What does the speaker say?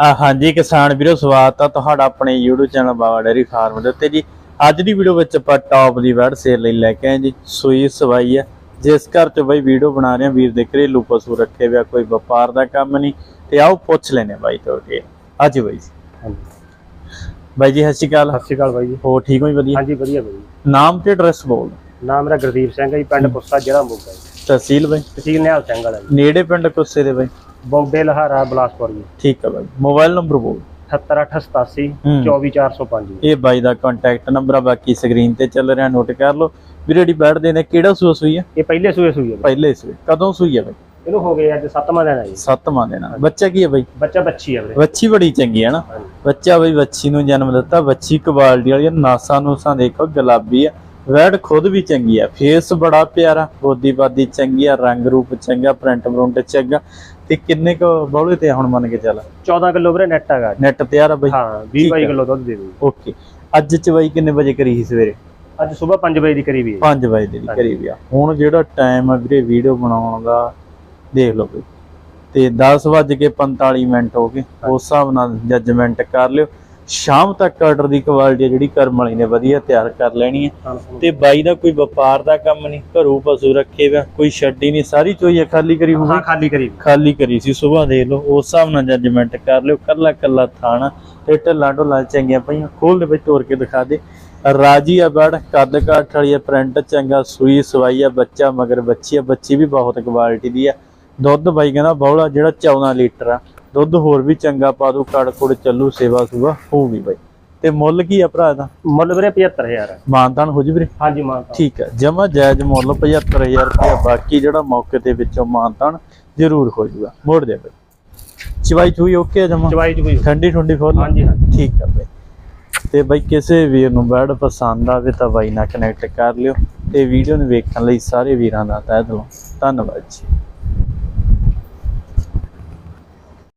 ਆ ਹਾਂਜੀ ਕਿਸਾਨ ਵੀਰੋ ਸਵਾਗਤ ਆ ਤੁਹਾਡਾ ਆਪਣੇ YouTube channel Baba dairy farm ਦੇ ਉੱਤੇ ਜੀ। ਅੱਜ ਦੀ ਵੀਡੀਓ ਵਿੱਚ ਆਪਾਂ ਟੌਪ ਦੀ ਵੈਡ ਸੇਲ ਲਈ ਲੈ ਕੇ ਆਏ ਜੀ। ਸੂਈ ਸਵਾਈ ਆ। ਜਿਸ ਘਰ ਚ ਬਈ ਵੀਡੀਓ ਬਣਾ ਰਹੇ ਆ ਵੀਰ ਦੇ ਘਰੇਲੂ ਪਸ਼ੂ ਰੱਖੇ ਹੋਇਆ ਕੋਈ ਵਪਾਰ ਦਾ ਕੰਮ ਨਹੀਂ। ਤੇ ਆਓ ਪੁੱਛ ਲੈਨੇ ਬਾਈ ਤੋਂ ਕੇ ਅੱਜ ਬਾਈ ਜੀ। ਬਾਈ ਜੀ ਸਤਿ ਸ਼੍ਰੀ ਅਕਾਲ। ਸਤਿ ਸ਼੍ਰੀ ਅਕਾਲ ਬਾਈ ਜੀ। ਹੋ ਠੀਕ ਹੋ ਜੀ ਵਧੀਆ? ਹਾਂਜੀ ਵਧੀਆ ਬਾਈ। ਨਾਮ ਤੇ ਐਡਰੈਸ ਬੋਲ ਨਾਮ ਮੇਰਾ ਗੁਰਦੀਪ ਸਿੰਘ ਹੈ ਜੀ ਪਿੰਡ ਕੁੱਸਾ ਜ਼ਿਲ੍ਹਾ ਮੋਗਾ ਜੀ। ਤਹਿਸੀਲ ਬਾਈ? ਤਹਿਸੀਲ ਨਿਹਾਲ ਸਿੰਘ ਵਾਲਾ ਜੀ। ਨੇੜੇ ਪਿੰਡ ਕੁੱਸੇ ਦੇ ਬਾਈ? ਬੌਡੇ ਲਹਾਰਾ ਬਲਾਸਪੁਰ ਜੀ। ਠੀਕ ਆ ਬਾਈ। ਮੋਬਾਈਲ ਨੰਬਰ ਬੋਲ। 78887 ਹੂੰ। 24405 ਜੀ ਇਹ ਬਾਈ ਦਾ ਕੰਟੈਕਟ ਨੰਬਰ ਆ ਬਾਕੀ ਸਕਰੀਨ ਤੇ ਚੱਲ ਰਿਹਾ ਨੋਟ ਕਰ ਲਓ। ਵੀਰੇ ਦੀ ਬੈਠਦੇ ਨੇ ਕਿਹੜਾ ਸੂਆ ਸੂਈ ਆ? ਇਹ ਪਹਿਲੇ ਸੂਏ ਸੂਈ ਹੈ ਬਾਈ। ਪਹਿਲੇ ਸੂਏ। ਕਦੋਂ ਸੂਈ ਆ ਬਾਈ? ਇਹਨੂੰ ਹੋ ਗਏ ਅੱਜ 7ਵਾਂ ਦਿਨ ਹੈ ਜੀ। ਸੱਤਵਾਂ ਦਿਨ ਆ। ਬੱਚਾ ਕੀ ਹੈ ਬਾਈ? ਬੱਚਾ ਬੱਚੀ ਹੈ ਵੀਰੇ। ਵੱਛੀ ਬੜੀ ਚੰਗੀ ਹੈ ਨਾ। ਹਾਂਜੀ। ਬੱਚਾ ਬਈ ਵੱਛੀ ਨੂੰ ਜਨਮ ਦਿੱਤਾ। ਵੱਛੀ ਕੁਆਲਿਟੀ ਵਾਲੀ ਆ, ਨਾਸਾਂ ਨੂਸਾਂ ਦੇਖੋ ਗੁਲਾਬੀ ਆ। ਵੈੜ ਖੁਦ ਵੀ ਚੰਗੀ ਆ ਫੇਸ ਬੜਾ ਪਿਆਰਾ ਬੋਦੀ ਬਾਦੀ ਚੰਗੀ ਆ ਰੰਗ ਰੂਪ ਚੰਗਾ ਪ੍ਰਿੰਟ ਪ੍ਰਿੰਟ ਚੰਗਾ ਤੇ ਕਿੰਨੇ ਕੁ ਬੌਲੇ ਤੇ ਹੁਣ ਮੰਨ ਕੇ ਚੱਲ? 14 ਕਿਲੋ ਵੀਰੇ ਨੈਟ ਹੈਗਾ। ਨੈਟ ਤਿਆਰ ਆ ਬਈ? ਹਾਂ 20 ਠੀਕ 22 ਹੈ। ਕਿਲੋ ਦੁੱਧ ਦੇ ਦੂ ਓਕੇ। ਅੱਜ ਚ ਬਾਈ ਕਿੰਨੇ ਵਜੇ ਕਰੀ ਸੀ ਸਵੇਰੇ? ਅੱਜ ਸਵੇਰ 5 ਵਜੇ ਦੀ ਕਰੀਬ ਹੀ ਹੈ। 5 ਵਜੇ ਦੀ ਕਰੀ ਵੀ ਆ। ਹੁਣ ਜਿਹੜਾ ਟਾਈਮ ਆ ਵੀਰੇ ਵੀਡੀਓ ਬਣਾਉਣ ਦਾ ਦੇਖ ਲਓ ਬਈ। ਤੇ 10 ਵੱਜ ਕੇ 45 ਮਿੰਟ ਹੋ ਗਏ। ਉਸ ਹਿਸਾਬ ਨਾਲ ਜੱਜਮੈਂਟ ਕਰ ਲਿਓ। ਸ਼ਾਮ ਤੱਕ ਆਰਡਰ ਦੀ ਕੁਆਲਿਟੀ ਜਿਹੜੀ ਕਰਮ ਵਾਲੀ ਨੇ ਵਧੀਆ ਤਿਆਰ ਕਰ ਲੈਣੀ ਹੈ ਤੇ ਬਾਈ ਦਾ ਕੋਈ ਵਪਾਰ ਦਾ ਕੰਮ ਨਹੀਂ ਘਰੋਂ ਪਸ਼ੂ ਰੱਖੇ ਵਾ ਕੋਈ ਛੱਡੀ ਨਹੀਂ ਸਾਰੀ ਚੋਈ ਆ ਖਾਲੀ ਕਰੀ ਹੋਊਗੀ। ਹਾਂ ਖਾਲੀ ਕਰੀ। ਖਾਲੀ ਕਰੀ ਸੀ ਸਵੇਰ ਦੇਖ ਲਓ ਉਸ ਹਿਸਾਬ ਨਾਲ ਜੱਜਮੈਂਟ ਕਰ ਲਿਓ ਕੱਲਾ ਕੱਲਾ ਥਾਣਾ ਤੇ ਢੱਲਾਂ ਢੋਲਾਂ ਚੰਗੀਆਂ ਪਈਆਂ ਖੋਲ ਦੇ ਵਿੱਚ ਤੋੜ ਕੇ ਦਿਖਾ ਦੇ। ਰਾਜੀ ਆ ਬੜ ਕੱਦ ਕਾਠ ਵਾਲੀ ਪ੍ਰਿੰਟ ਚੰਗਾ ਸੂਈ ਸਵਾਈ ਆ ਬੱਚਾ ਮਗਰ ਬੱਚੀ ਆ ਬੱਚੀ ਵੀ ਬਹੁਤ ਕੁਆਲਿਟੀ ਦੀ ਆ। ਦੁੱਧ ਬਾਈ ਕਹਿੰਦਾ ਬੌਲਾ ਜਿਹੜਾ 14 ਲੀਟਰ ਆ। ਦੁੱਧ ਹੋਰ ਵੀ ਚੰਗਾ ਪਾ ਦੂ ਕੜ ਕੁੜ ਚੱਲੂ ਸੇਵਾ ਸੁਵਾ ਹੋਊਗੀ ਬਾਈ। ਤੇ ਮੁੱਲ ਕੀ ਆ ਭਰਾ ਦਾ ਮੁੱਲ ਵੀਰੇ 75000 ਹੈ। ਮਾਨਤਾਨ ਹੋ ਜੀ ਵੀਰੇ? ਹਾਂਜੀ ਮਾਂ ਠੀਕ ਹੈ ਜਮਾ ਜਾਇਜ਼ ਮੁੱਲ 75000 ਰੁਪਇਆ ਬਾਕੀ ਜਿਹੜਾ ਮੌਕੇ ਤੇ ਵਿੱਚੋਂ ਮਾਨਤਾਨ ਜ਼ਰੂਰ ਹੋ ਜਾਊਗਾ ਮੋੜ ਦੇ ਬਈ। ਚਵਾਈ ਚੂਈ ਓਕੇ ਜਮਾ? ਚਵਾਈ ਚ ਕੋਈ ਠੰਡੀ ਠੰਡੀ ਫੁੱਲ? ਹਾਂਜੀ ਹਾਂਜੀ। ਠੀਕ ਹੈ ਬਈ। ਤੇ ਬਈ ਕਿਸੇ ਵੀਰ ਨੂੰ ਬੈਡ ਪਸੰਦ ਆਵੇ ਤਾਂ ਬਾਈ ਨਾਲ ਕਨੈਕਟ ਕਰ ਲਿਓ। ਤੇ ਵੀਡੀਓ ਨੂੰ ਵੇਖਣ ਲਈ ਸਾਰੇ ਵੀਰਾਂ ਦਾ ਤਹਿ ਦਿਲੋਂ ਧੰਨਵਾਦ ਜੀ।